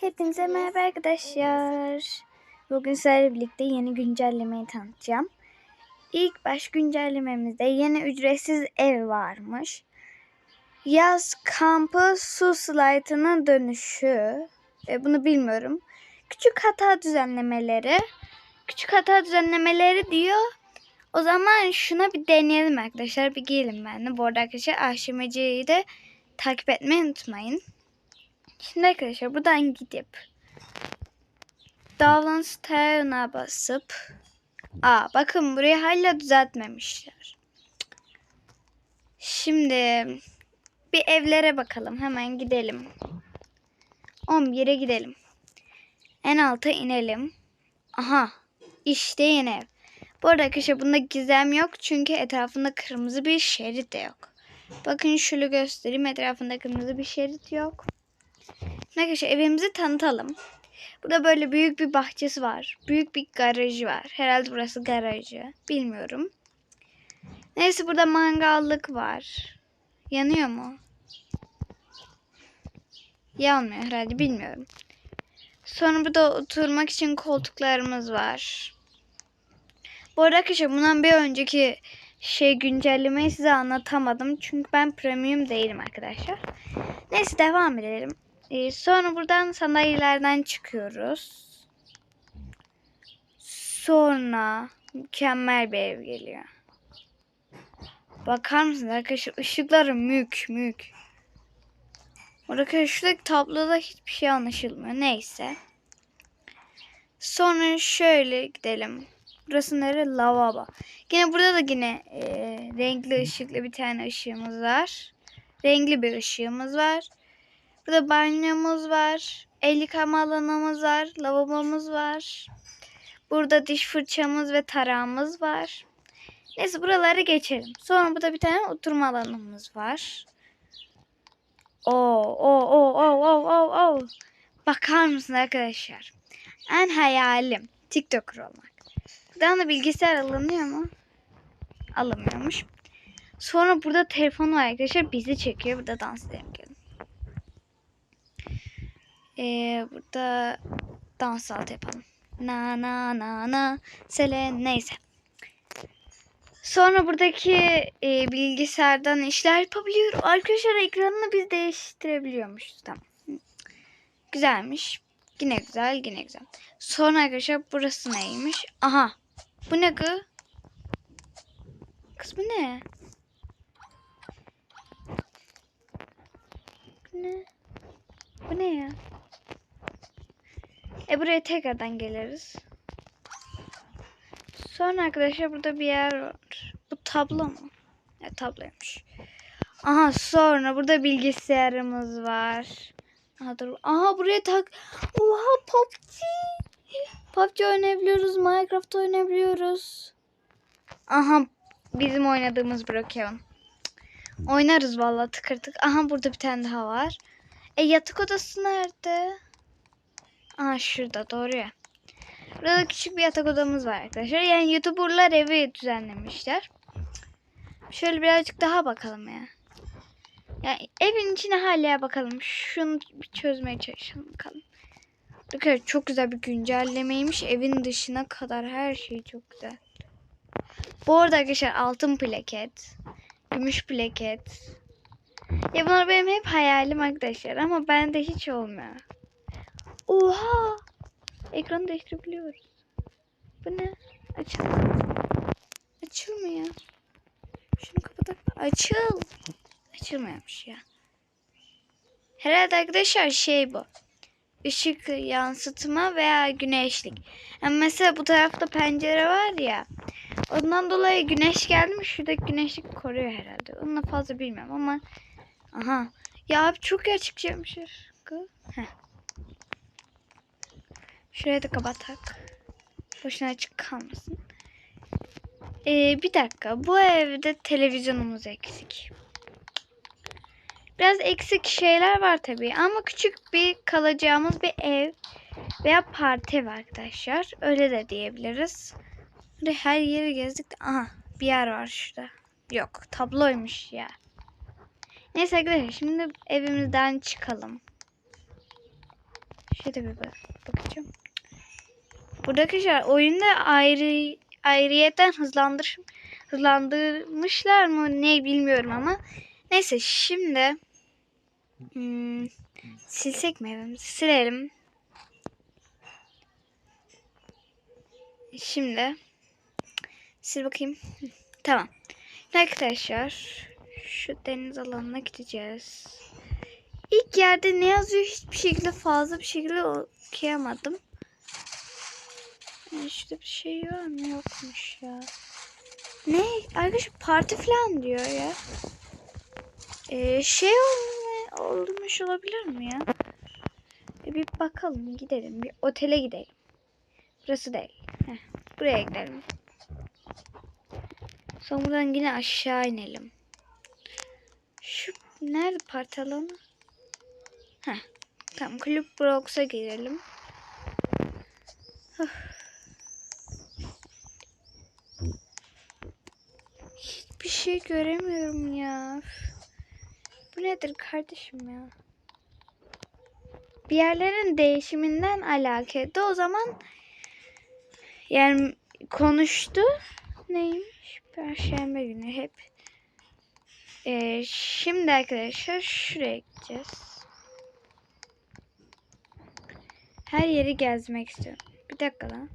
Hepinize merhaba arkadaşlar. Bugün sizlerle birlikte yeni güncellemeyi tanıtacağım. İlk baş güncellememizde yeni ücretsiz ev varmış. Yaz kampı su slaytının dönüşü. E, bunu bilmiyorum. Küçük hata düzenlemeleri. Küçük hata düzenlemeleri diyor. O zaman şuna bir deneyelim arkadaşlar. Bir gelin ben de. Bu arada arkadaşlar aşamacıyı da takip etmeyi unutmayın. Şimdi arkadaşlar buradan gidip Davlans Town'a basıp Aa bakın burayı hala düzeltmemişler. Şimdi bir evlere bakalım. Hemen gidelim. 11'e gidelim. En alta inelim. Aha işte yeni ev. Bu arada arkadaşlar bunda gizem yok. Çünkü etrafında kırmızı bir şerit de yok. Bakın şöyle göstereyim. Etrafında kırmızı bir şerit yok. Arkadaşlar evimizi tanıtalım. Burada böyle büyük bir bahçesi var. Büyük bir garajı var. Herhalde burası garajı. Bilmiyorum. Neyse burada mangallık var. Yanıyor mu? Yanmıyor herhalde bilmiyorum. Sonra burada oturmak için koltuklarımız var. Bu arada arkadaşlar bundan bir önceki şey güncellemeyi size anlatamadım. Çünkü ben premium değilim arkadaşlar. Neyse devam edelim. Ee, sonra buradan sandalyelerden çıkıyoruz. Sonra mükemmel bir ev geliyor. Bakar mısınız arkadaşlar? Işıkları mük mük. Arkadaşlar şuradaki tabloda hiçbir şey anlaşılmıyor. Neyse. Sonra şöyle gidelim. Burası nere? Lavabo. Yine burada da yine e, renkli ışıklı bir tane ışığımız var. Renkli bir ışığımız var. Burada banyomuz var. El yıkama alanımız var. Lavabomuz var. Burada diş fırçamız ve tarağımız var. Neyse buraları geçelim. Sonra burada bir tane oturma alanımız var. Oo, oo, oo, oo, oo, oo, oo. Bakar mısın arkadaşlar? En hayalim TikToker olmak. Buradan da bilgisayar alınıyor mu? Alınmıyormuş. Sonra burada telefon var arkadaşlar. Bizi çekiyor. Burada dans edelim. Ee, burada dans altı yapalım. Na na na na. Selen neyse. Sonra buradaki e, bilgisayardan işler yapabiliyorum. Arkadaşlar ekranını biz değiştirebiliyormuşuz. Tamam. Güzelmiş. Yine güzel, yine güzel. Sonra arkadaşlar burası neymiş? Aha. Bu ne gı? Kız bu ne? Bu ne? Bu ne ya? E buraya tekrardan geliriz. Sonra arkadaşlar burada bir yer var. Bu tablo mu? Ya tabloymuş. Aha sonra burada bilgisayarımız var. Aha dur. Aha buraya tak. Oha PUBG. PUBG oynayabiliyoruz. Minecraft oynayabiliyoruz. Aha bizim oynadığımız Brokeon. Oynarız vallahi tıkır tık. Aha burada bir tane daha var. E yatak odası nerede? Aa şurada doğru ya. Burada küçük bir yatak odamız var arkadaşlar. Yani YouTuber'lar evi düzenlemişler. Şöyle birazcık daha bakalım ya. Yani evin içine hala bakalım. Şunu bir çözmeye çalışalım bakalım. Bakın çok güzel bir güncellemeymiş. Evin dışına kadar her şey çok güzel. Bu arada arkadaşlar altın plaket, gümüş plaket. Ya bunlar benim hep hayalim arkadaşlar ama bende hiç olmuyor. Oha! Ekranı değiştirebiliyoruz. Bu ne? Açıl. Açılmıyor. Şunu kapatalım. Açıl. Açılmıyormuş ya. Herhalde arkadaşlar şey bu. Işık yansıtma veya güneşlik. Yani mesela bu tarafta pencere var ya. Ondan dolayı güneş geldi mi şuradaki güneşlik koruyor herhalde. Onu da fazla bilmiyorum ama. Aha. Ya abi çok gerçekçiymişler. Heh. Şuraya da kapatak. Boşuna açık kalmasın. Ee, bir dakika. Bu evde televizyonumuz eksik. Biraz eksik şeyler var tabii. Ama küçük bir kalacağımız bir ev veya parti ev arkadaşlar. Öyle de diyebiliriz. Böyle her yeri gezdik. Aha bir yer var şurada. Yok tabloymuş ya. Neyse arkadaşlar şimdi evimizden çıkalım. de bir bak- bakacağım. Burada arkadaşlar oyunda ayrı ayrıyeten hızlandır hızlandırmışlar mı ne bilmiyorum ama neyse şimdi hmm, silsek mi evimizi silelim. Şimdi sil bakayım. Tamam. Arkadaşlar şu deniz alanına gideceğiz. İlk yerde ne yazıyor hiçbir şekilde fazla bir şekilde okuyamadım. Şurada bir şey var mı yokmuş ya. Ne? Arkadaşlar parti falan diyor ya. Ee, şey olma, olmuş olabilir mi ya? E, bir bakalım gidelim. Bir otele gidelim. Burası değil. Heh, buraya gidelim. Sonra buradan yine aşağı inelim. Şu nerede parti alanı? Heh. Tamam Club Brox'a girelim. Huh. Hiçbir şey göremiyorum ya. Bu nedir kardeşim ya? Bir yerlerin değişiminden alakalı. O zaman yani konuştu. Neymiş? Perşembe günü hep. Ee, şimdi arkadaşlar şuraya gideceğiz. Her yeri gezmek istiyorum. Bir dakika lan.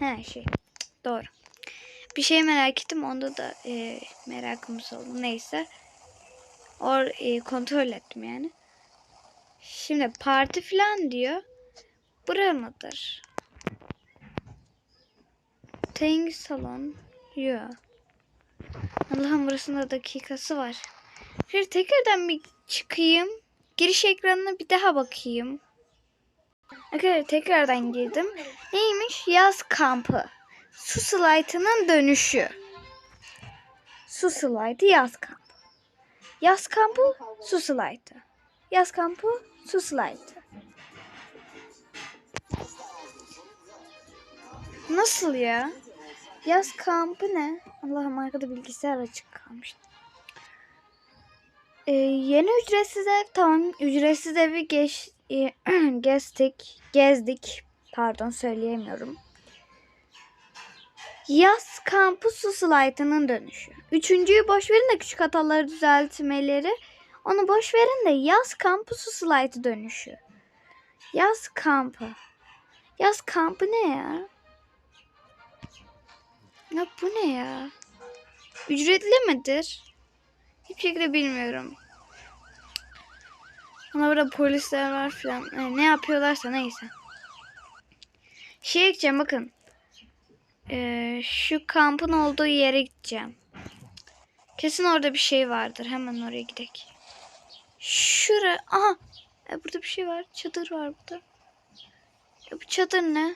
Ha şey. Doğru. Bir şey merak ettim. Onda da e, merakımız oldu. Neyse. Or e, kontrol ettim yani. Şimdi parti falan diyor. Bura mıdır? Teng salon. Yok. Allah'ım burasında dakikası var. Şöyle tekrardan bir çıkayım. Giriş ekranına bir daha bakayım. Arkadaşlar tekrardan girdim. Neymiş? Yaz kampı. Su slaytının dönüşü. Su slaytı yaz kampı. Yaz kampı su slaytı. Yaz kampı su slaytı. Nasıl ya? Yaz kampı ne? Allah'ım arkada bilgisayar açık kalmış. Ee, yeni ücretsiz ev tamam. Ücretsiz evi geç, e, gezdik. Gezdik. Pardon söyleyemiyorum. Yaz kampı su slaytının dönüşü. Üçüncüyü boş verin de küçük hataları düzeltmeleri. Onu boş verin de yaz kampı su slaytı dönüşü. Yaz kampı. Yaz kampı ne ya? Ya bu ne ya? Ücretli midir? Hiçbir şekilde bilmiyorum. Ama burada polisler var falan. Yani ne yapıyorlarsa neyse. Şeye gideceğim bakın. Ee, şu kampın olduğu yere gideceğim. Kesin orada bir şey vardır. Hemen oraya gidelim. Şura. Aha. E, burada bir şey var. Çadır var burada. E, bu çadır ne?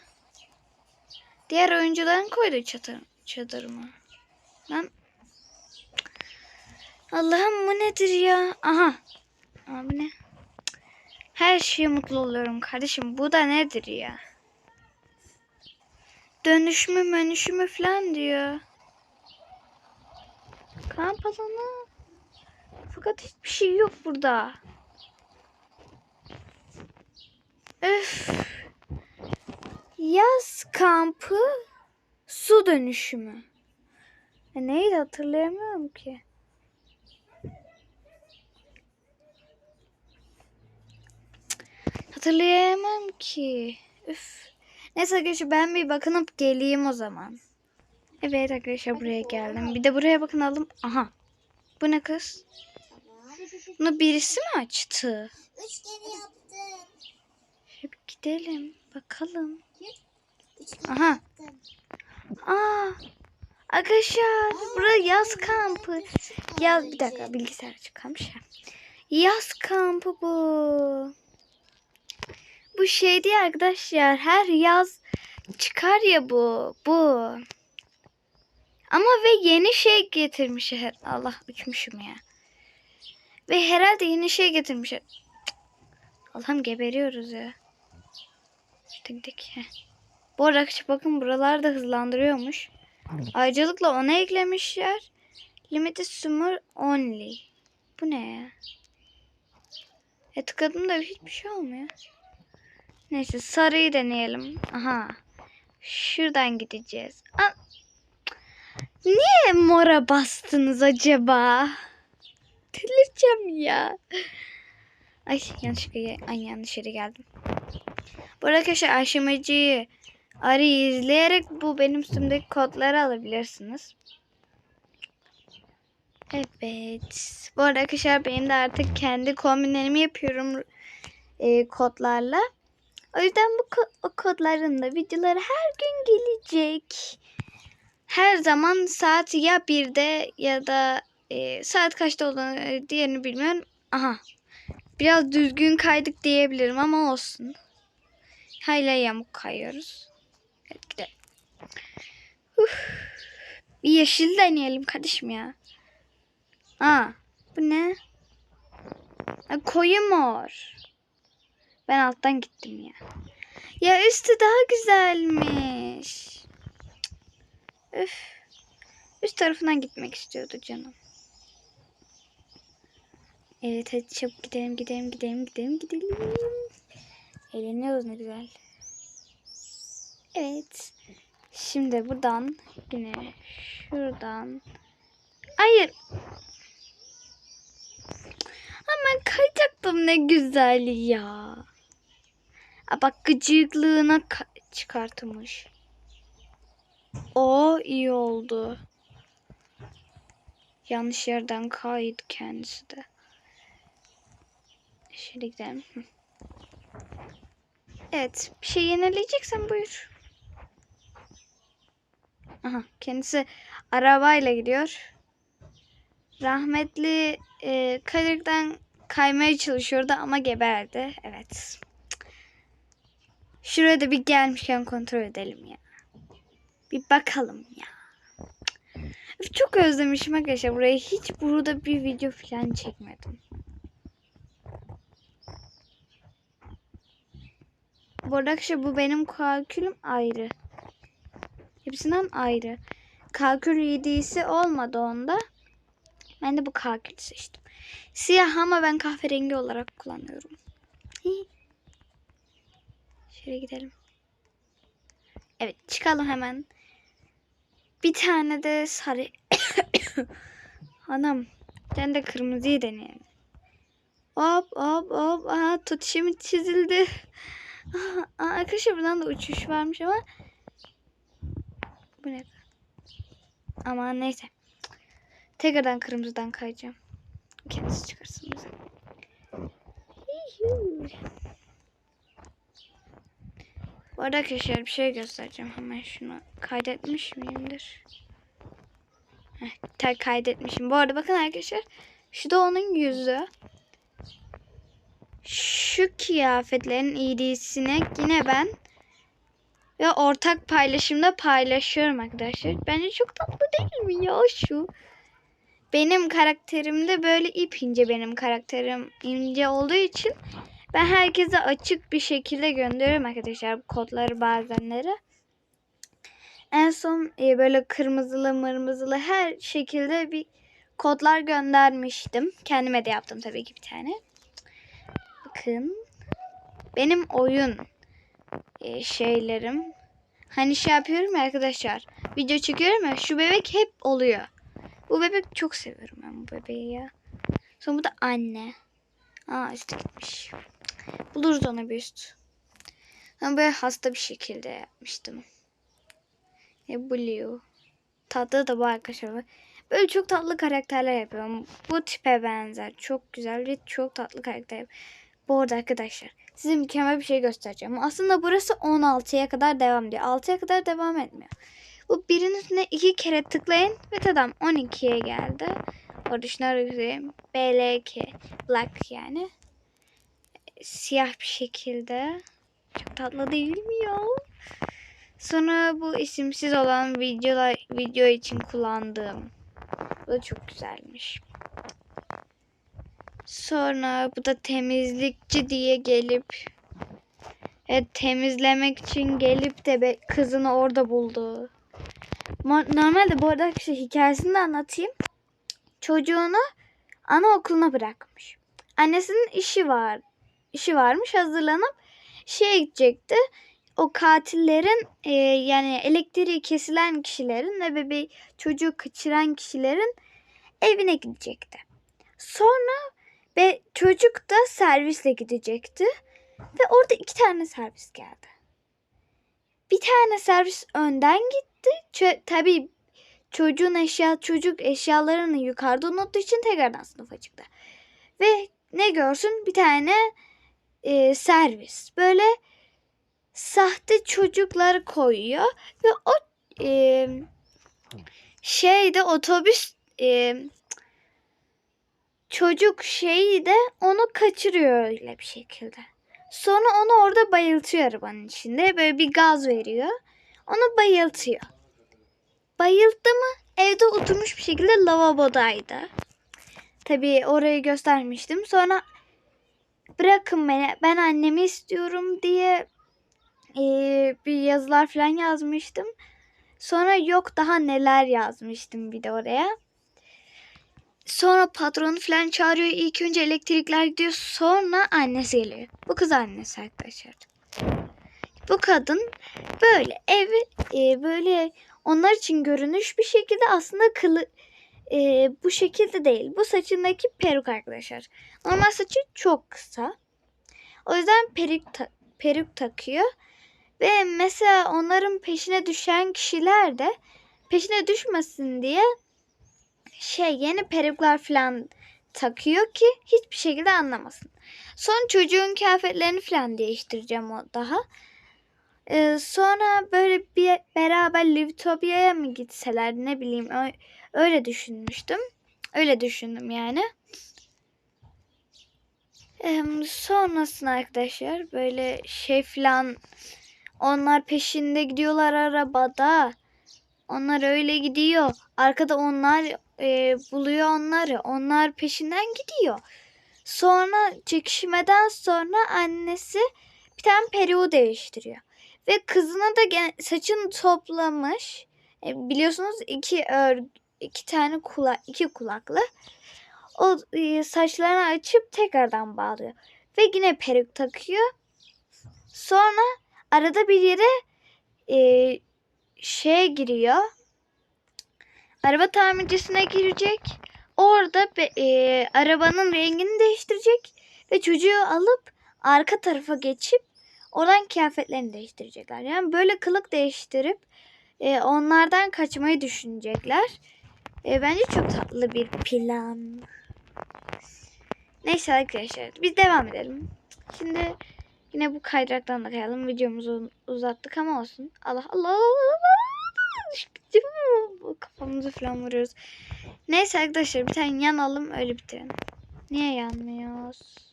Diğer oyuncuların koyduğu çadır, çadır mı? Lan. Allah'ım bu nedir ya? Aha. Abi ne? Her şeye mutlu oluyorum kardeşim. Bu da nedir ya? Dönüşümü menüşümü falan diyor. Kamp alanı. Fakat hiçbir şey yok burada. Öf. Yaz kampı su dönüşümü. E neydi hatırlayamıyorum ki. Hatırlayamam ki. Üf. Neyse arkadaşlar ben bir bakınıp geleyim o zaman. Evet arkadaşlar buraya geldim. Bir de buraya bakınalım. Aha. Bu ne kız? Bunu birisi mi açtı? Üç kere yaptım. Şöyle bir gidelim. Bakalım. Aha. Aa. Arkadaşlar burası yaz kampı. Yaz bir dakika bilgisayar açık kalmış ya. Yaz kampı bu. Bu şey değil arkadaşlar. Her yaz çıkar ya bu. Bu. Ama ve yeni şey getirmiş. Allah uçmuşum ya. Ve herhalde yeni şey getirmiş. Allah'ım geberiyoruz ya. Gidelim. Heh. Bu arada bakın buralar da hızlandırıyormuş. Ayrıcalıkla ona eklemişler. Limited summer only. Bu ne ya? E tıkladım da hiçbir şey olmuyor. Neyse sarıyı deneyelim. Aha. Şuradan gideceğiz. Aa, niye mora bastınız acaba? Delireceğim ya. Ay yanlışlıkla ay yanlış yere geldim. Bu arkadaşlar aşamacıyı arayı izleyerek bu benim üstümdeki kodları alabilirsiniz. Evet. Bu arada arkadaşlar benim de artık kendi kombinlerimi yapıyorum e, kodlarla. O yüzden bu ko- kodların da videoları her gün gelecek. Her zaman saat ya 1'de ya da e, saat kaçta olduğunu diğerini bilmiyorum. Aha. Biraz düzgün kaydık diyebilirim ama olsun. Hala yamuk kayıyoruz. Hadi gidelim. Bir yeşil deneyelim kardeşim ya. Aa, bu ne? Koyu mor. Ben alttan gittim ya. Ya üstü daha güzelmiş. Üf. Üst tarafından gitmek istiyordu canım. Evet hadi çabuk gidelim gidelim gidelim gidelim gidelim. Eğleniyoruz ne güzel. Evet. Şimdi buradan yine şuradan. Hayır. Hemen kayacaktım ne güzel ya. Bak gıcıklığına ka- çıkartmış. O iyi oldu. Yanlış yerden kaydı kendisi de. Şöyle gidelim. Evet. Bir şey yenileyeceksen buyur. Aha, kendisi arabayla gidiyor. Rahmetli e, kaydıktan kaymaya çalışıyordu ama geberdi. Evet. Şuraya da bir gelmişken kontrol edelim ya. Bir bakalım ya. Çok özlemişim arkadaşlar burayı. Hiç burada bir video falan çekmedim. Bu arada arkadaşlar bu benim kalkülüm ayrı. Hepsinden ayrı. Kalkül 7'si olmadı onda. Ben de bu kalkülü seçtim. Siyah ama ben kahverengi olarak kullanıyorum. Şöyle gidelim. Evet çıkalım hemen. Bir tane de sarı. Anam. Ben de kırmızıyı deneyelim. Hop hop hop. Aha tutuşum çizildi. Aa, arkadaşlar buradan da uçuş varmış ama. Bu ne? Ama neyse. Tekrardan kırmızıdan kayacağım. Kendisi çıkarsın bize. Bu arada arkadaşlar bir şey göstereceğim. Hemen şunu kaydetmiş miyimdir? Heh, kaydetmişim. Bu arada bakın arkadaşlar. Şu da onun yüzü. Şu kıyafetlerin iyiliğisine yine ben ve ortak paylaşımda paylaşıyorum arkadaşlar. Bence çok tatlı değil mi ya şu? Benim karakterimde böyle ip ince benim karakterim ince olduğu için ben herkese açık bir şekilde gönderiyorum arkadaşlar bu kodları bazenleri. En son e, böyle kırmızılı mırmızılı her şekilde bir kodlar göndermiştim. Kendime de yaptım tabii ki bir tane. Bakın. Benim oyun e, şeylerim. Hani şey yapıyorum ya arkadaşlar. Video çekiyorum ya şu bebek hep oluyor. Bu bebek çok seviyorum ben bu bebeği ya. Sonra bu da anne. Aa üstü gitmiş. Buluruz ona bir üst. Ben böyle hasta bir şekilde yapmıştım. E, Blue. Tatlı da bu arkadaşlar. Böyle çok tatlı karakterler yapıyorum. Bu tipe benzer. Çok güzel ve çok tatlı karakter. Bu arada arkadaşlar size mükemmel bir şey göstereceğim. Aslında burası 16'ya kadar devam ediyor. 6'ya kadar devam etmiyor. Bu birinin üstüne iki kere tıklayın ve tamam 12'ye geldi. Göstereyim. BLK. Black yani. Siyah bir şekilde. Çok tatlı değil mi ya? Sonra bu isimsiz olan videolar, video için kullandığım. Bu da çok güzelmiş. Sonra bu da temizlikçi diye gelip evet, temizlemek için gelip de be- kızını orada buldu. Ma- Normalde bu arada arkadaşlar hikayesini de anlatayım. Çocuğunu anaokuluna bırakmış. Annesinin işi var işi varmış hazırlanıp şeye gidecekti. O katillerin e, yani elektriği kesilen kişilerin ve bebeği çocuğu kaçıran kişilerin evine gidecekti. Sonra ve çocuk da servisle gidecekti. Ve orada iki tane servis geldi. Bir tane servis önden gitti. Çö- tabii çocuğun eşya çocuk eşyalarını yukarıda unuttuğu için tekrardan sınıfa çıktı. Ve ne görsün bir tane e, servis. Böyle sahte çocukları koyuyor ve o e, şeyde otobüs e, çocuk şeyi de onu kaçırıyor öyle bir şekilde. Sonra onu orada bayıltıyor arabanın içinde. Böyle bir gaz veriyor. Onu bayıltıyor. Bayılttı mı evde oturmuş bir şekilde lavabodaydı. Tabii orayı göstermiştim. Sonra bırakın beni ben annemi istiyorum diye eee, bir yazılar falan yazmıştım. Sonra yok daha neler yazmıştım bir de oraya. Sonra patronu falan çağırıyor. İlk önce elektrikler gidiyor. Sonra annesi geliyor. Bu kız annesi arkadaşlar. Bu kadın böyle evi e, böyle onlar için görünüş bir şekilde aslında kılı e, bu şekilde değil. Bu saçındaki peruk arkadaşlar. Normal saçı çok kısa. O yüzden peruk, ta- peruk takıyor. Ve mesela onların peşine düşen kişiler de peşine düşmesin diye şey yeni peruklar falan takıyor ki hiçbir şekilde anlamasın. Son çocuğun kıyafetlerini falan değiştireceğim o daha. Ee, sonra böyle bir beraber Livtopia'ya mı gitseler ne bileyim öyle düşünmüştüm. Öyle düşündüm yani. Ee, sonrasında arkadaşlar böyle şey falan onlar peşinde gidiyorlar arabada. Onlar öyle gidiyor. Arkada onlar e, buluyor onları. Onlar peşinden gidiyor. Sonra çekişmeden sonra annesi bir tane peruğu değiştiriyor. Ve kızına da saçını toplamış. E, biliyorsunuz iki ör, iki tane kulak iki kulaklı. O e, saçlarını açıp tekrardan bağlıyor. Ve yine peruk takıyor. Sonra arada bir yere e, şeye giriyor. Araba tamircisine girecek. Orada be- e, arabanın rengini değiştirecek ve çocuğu alıp arka tarafa geçip oradan kıyafetlerini değiştirecekler. Yani böyle kılık değiştirip e, onlardan kaçmayı düşünecekler. E, bence çok tatlı bir plan. Neyse arkadaşlar biz devam edelim. Şimdi yine bu kaydıraktan da kayalım. Videomuzu uzattık ama olsun. Allah Allah. Kafamızı falan vuruyoruz. Neyse arkadaşlar bir tane yanalım öyle bitirelim. Niye yanmıyoruz?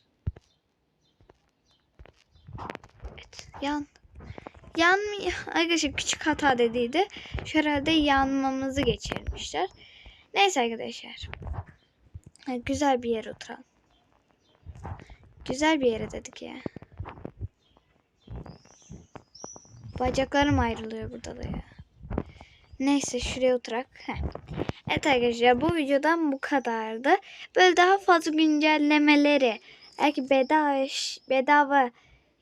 Evet yan. Yanmıyor. Arkadaşlar küçük hata dediydi. Şu herhalde yanmamızı geçirmişler. Neyse arkadaşlar. Güzel bir yere oturalım. Güzel bir yere dedik ya. Bacaklarım ayrılıyor burada da ya. Neyse şuraya oturak. Heh. Evet arkadaşlar bu videodan bu kadardı. Böyle daha fazla güncellemeleri belki bedava, bedava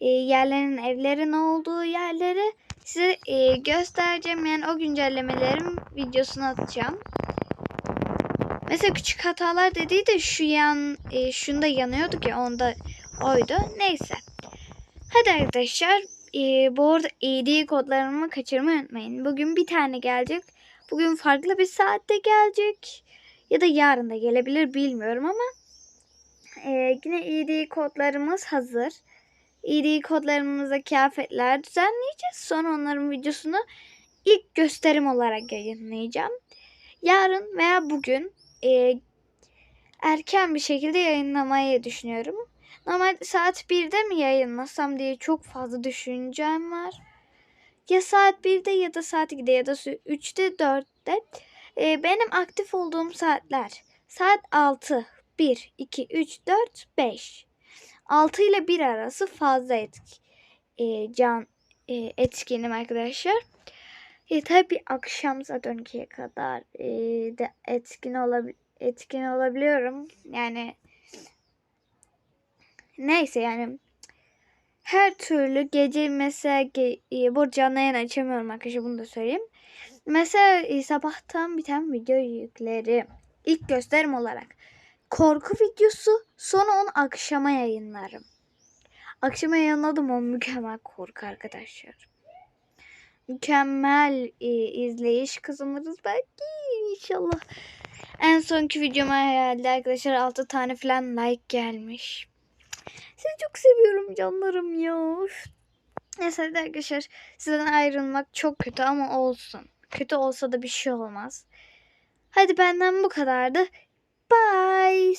e, yerlerin evlerin olduğu yerleri size e, göstereceğim. Yani o güncellemelerin videosunu atacağım. Mesela küçük hatalar dediği de şu yan e, şunda yanıyorduk ya onda oydu. Neyse. Hadi arkadaşlar e, bu arada ED kodlarımı kaçırmayı unutmayın. Bugün bir tane gelecek. Bugün farklı bir saatte gelecek. Ya da yarın da gelebilir bilmiyorum ama e, yine ED kodlarımız hazır. ED kodlarımıza kıyafetler düzenleyeceğiz. Sonra onların videosunu ilk gösterim olarak yayınlayacağım. Yarın veya bugün e, erken bir şekilde yayınlamayı düşünüyorum. Normalde saat 1'de mi yayınlasam diye çok fazla düşüncem var. Ya saat 1'de ya da saat 2'de ya da 3'te 4'te. Ee, benim aktif olduğum saatler saat 6, 1, 2, 3, 4, 5. 6 ile 1 arası fazla etki, e, can e, etkinim arkadaşlar. E, tabii akşam saat 12'ye kadar e, de etkin, olabi etkin olabiliyorum. Yani neyse yani her türlü gece mesela ge- e, bu canlı yayın açamıyorum arkadaşlar bunu da söyleyeyim. Mesela e, sabahtan bir tane video yüklerim. İlk gösterim olarak. Korku videosu sonra onu akşama yayınlarım. Akşama yayınladım o mükemmel korku arkadaşlar. Mükemmel e, izleyiş kazanırız belki inşallah. En sonki videoma herhalde arkadaşlar 6 tane falan like gelmiş. Sizi çok seviyorum canlarım ya. Neyse arkadaşlar sizden ayrılmak çok kötü ama olsun. Kötü olsa da bir şey olmaz. Hadi benden bu kadardı. Bye.